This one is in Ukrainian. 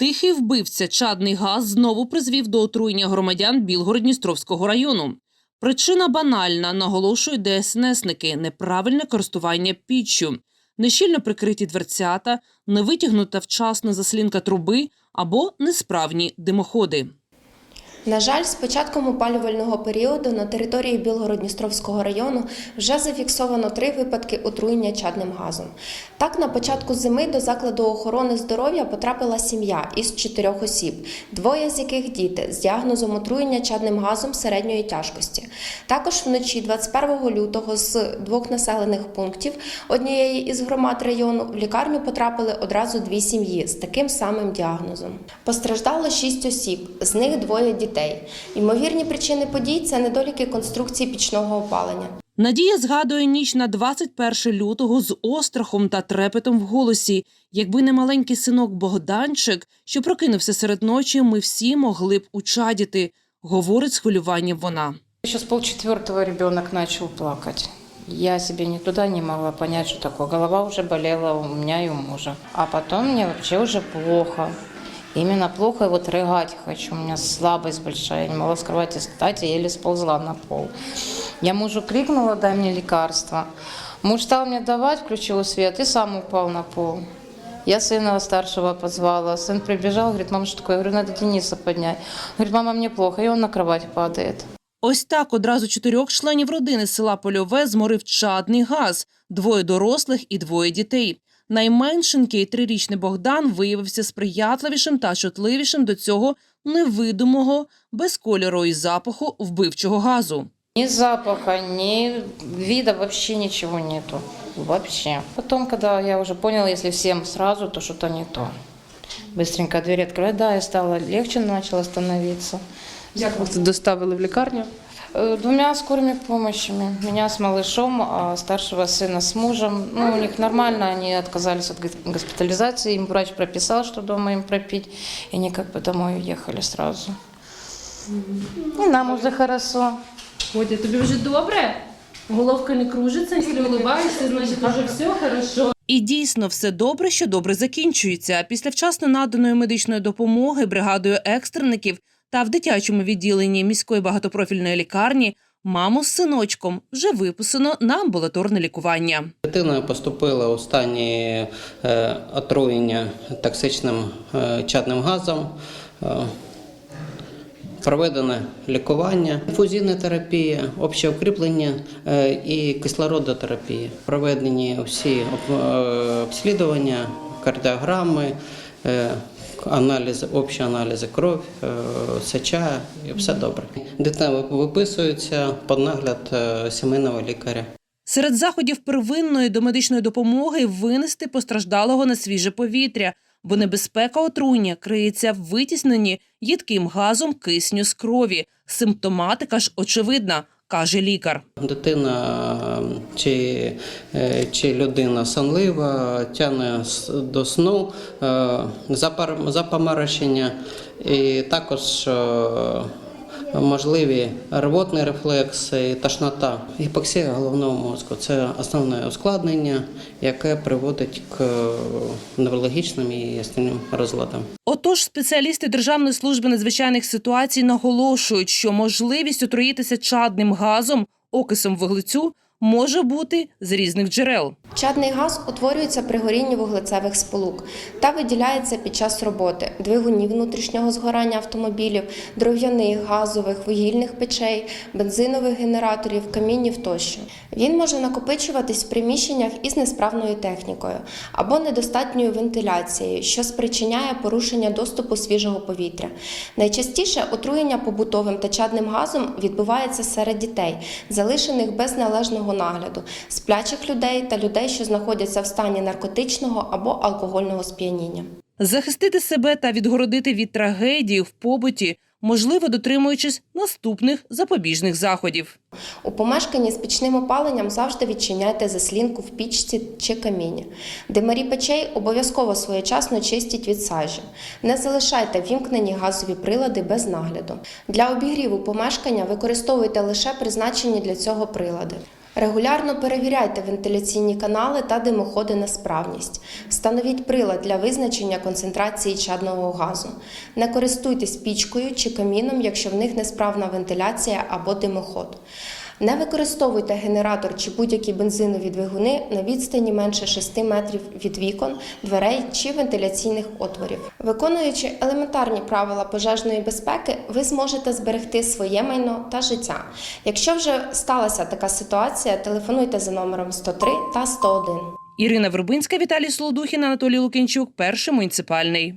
Тихий вбивця чадний газ знову призвів до отруєння громадян Білгород-Дністровського району. Причина банальна, наголошують ДСНСники – неправильне користування піччю, нещільно прикриті дверцята, невитягнута вчасно заслінка труби або несправні димоходи. На жаль, з початком опалювального періоду на території Білгород-Дністровського району вже зафіксовано три випадки отруєння чадним газом. Так, на початку зими до закладу охорони здоров'я потрапила сім'я із чотирьох осіб, двоє з яких діти з діагнозом отруєння чадним газом середньої тяжкості. Також вночі 21 лютого з двох населених пунктів однієї із громад району в лікарню потрапили одразу дві сім'ї з таким самим діагнозом. Постраждало шість осіб, з них двоє дітей. Ймовірні причини подій це недоліки конструкції пічного опалення. Надія згадує ніч на 21 лютого з острахом та трепетом в голосі. Якби не маленький синок Богданчик, що прокинувся серед ночі, ми всі могли б учадіти, говорить з хвилюванням вона. Еще с полчетвертого ребенок начал плакать. Я себе ни туда не могла понять, что такое. Голова уже болела у меня и у мужа. А потом мне вообще уже плохо. Именно плохо, и вот рыгать хочу. У меня слабость большая. Я не могла с кровати встать, я еле сползла на пол. Я мужу крикнула, дай мне лекарство. Муж стал мне давать, включил свет и сам упал на пол. Я сына старшего позвала. Сын прибежал, говорит, мама, что такое? Я говорю, надо Дениса поднять. Говорит, мама, мне плохо. И он на кровать падает. Ось так одразу чотирьох членів родини з села Польове зморив чадний газ, двоє дорослих і двоє дітей. Найменшенький трирічний Богдан виявився сприятливішим та чутливішим до цього невидимого, без кольору і запаху вбивчого газу. Ни запаха, ни вида, вообще ничего нету. Вообще. Потом, когда я уже поняла, если всем сразу, то что-то не то. Быстренько дверь открывать, да, и стало легче, начало становиться. Як вас доставили в лікарню? Э, Двумя скорыми помощями. Меня с малышом, а старшего сына с мужем. Ну, у них нормально, они отказались от гос- госпитализации. Им врач прописал, что дома им пропить. И они как бы домой уехали сразу. И нам уже хорошо. Водя, тобі вже добре? Головка не кружиться, не улыбаєшся, значить вже все хорошо. І дійсно все добре, що добре закінчується. Після вчасно наданої медичної допомоги бригадою екстреників та в дитячому відділенні міської багатопрофільної лікарні маму з синочком вже виписано на амбулаторне лікування. Дитина поступила у стані е, отруєння токсичним е, чадним газом. Е, Проведене лікування, інфузійна терапія, обще укріплення і кислородотерапія. Проведені всі обслідування, кардіограми, аналізи, общі аналізи кров, е, сеча, і все добре. Дитина виписується під нагляд е, сімейного лікаря. Серед заходів первинної домедичної допомоги винести постраждалого на свіже повітря, бо небезпека отруєння криється в витісненні їдким газом кисню з крові. Симптоматика ж очевидна, каже лікар. Дитина чи, е, чи людина сонлива, тягне до сну, е, запар- і також е, можливі рвотний рефлекс і тошнота. Гіпоксія головного мозку це основне ускладнення, яке приводить к е, неврологічним і остальним розладам. Отож, спеціалісти Державної служби надзвичайних ситуацій наголошують, що можливість отруїтися чадним газом, окисом вуглецю може бути з різних джерел. Чадний газ утворюється при горінні вуглецевих сполук та виділяється під час роботи двигунів внутрішнього згорання автомобілів, дров'яних, газових, вугільних печей, бензинових генераторів, камінів тощо. Він може накопичуватись в приміщеннях із несправною технікою або недостатньою вентиляцією, що спричиняє порушення доступу свіжого повітря. Найчастіше отруєння побутовим та чадним газом відбувається серед дітей, залишених без належного нагляду, сплячих людей та людей, що знаходяться в стані наркотичного або алкогольного сп'яніння. Захистити себе та відгородити від трагедії в побуті, можливо, дотримуючись наступних запобіжних заходів. У помешканні з пічним опаленням завжди відчиняйте заслінку в пічці чи каміні. Димарі печей обов'язково своєчасно чистіть від сажі. Не залишайте вімкнені газові прилади без нагляду. Для обігріву помешкання використовуйте лише призначені для цього прилади. Регулярно перевіряйте вентиляційні канали та димоходи на справність. Встановіть прилад для визначення концентрації чадного газу. Не користуйтесь пічкою чи каміном, якщо в них несправна вентиляція або димоход. Не використовуйте генератор чи будь-які бензинові двигуни на відстані менше 6 метрів від вікон, дверей чи вентиляційних отворів. Виконуючи елементарні правила пожежної безпеки, ви зможете зберегти своє майно та життя. Якщо вже сталася така ситуація, телефонуйте за номером 103 та 101. Ірина Вербинська, Віталій Солодухін, Анатолій Лукінчук, перший муніципальний.